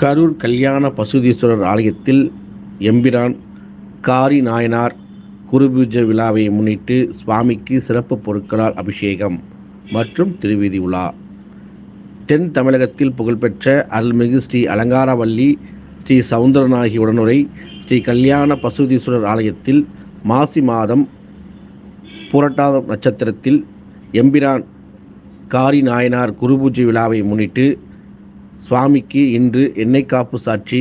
கரூர் கல்யாண பசுதீஸ்வரர் ஆலயத்தில் எம்பிரான் காரி நாயனார் குருபூஜை விழாவை முன்னிட்டு சுவாமிக்கு சிறப்பு பொருட்களால் அபிஷேகம் மற்றும் திருவீதி உலா. தென் தமிழகத்தில் புகழ்பெற்ற அருள்மிகு ஸ்ரீ அலங்காரவல்லி ஸ்ரீ சவுந்தரநாயகி உடனுரை ஸ்ரீ கல்யாண பசுதீஸ்வரர் ஆலயத்தில் மாசி மாதம் புரட்டாத நட்சத்திரத்தில் எம்பிரான் காரி நாயனார் குருபூஜை விழாவை முன்னிட்டு சுவாமிக்கு இன்று எண்ணெய் காப்பு சாட்சி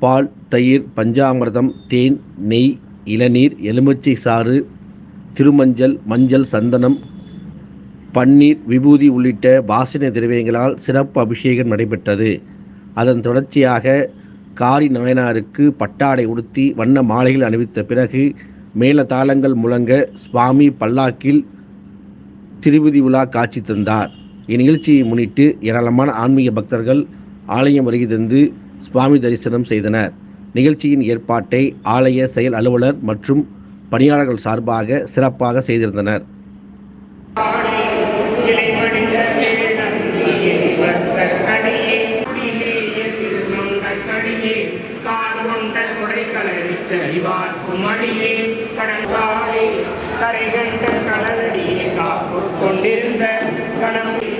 பால் தயிர் பஞ்சாமிர்தம் தேன் நெய் இளநீர் எலுமிச்சை சாறு திருமஞ்சள் மஞ்சள் சந்தனம் பன்னீர் விபூதி உள்ளிட்ட வாசனை திரவியங்களால் சிறப்பு அபிஷேகம் நடைபெற்றது. அதன் தொடர்ச்சியாக காரி நாயனாருக்கு பட்டாடை உடுத்தி வண்ண மாலைகள் அணிவித்த பிறகு மேல தாளங்கள் முழங்க சுவாமி பல்லாக்கில் திருவிதி விழா காட்சி தந்தார். இந்நிகழ்ச்சியை முன்னிட்டு ஏராளமான ஆன்மீக பக்தர்கள் ஆலயம் வருகை தந்து சுவாமி தரிசனம் செய்தனர். நிகழ்ச்சியின் ஏற்பாட்டை ஆலய செயல் அலுவலர் மற்றும் பணியாளர்கள் சார்பாக சிறப்பாக செய்திருந்தனர். கரை கண்ட காப்பு கொண்டிருந்த கணம்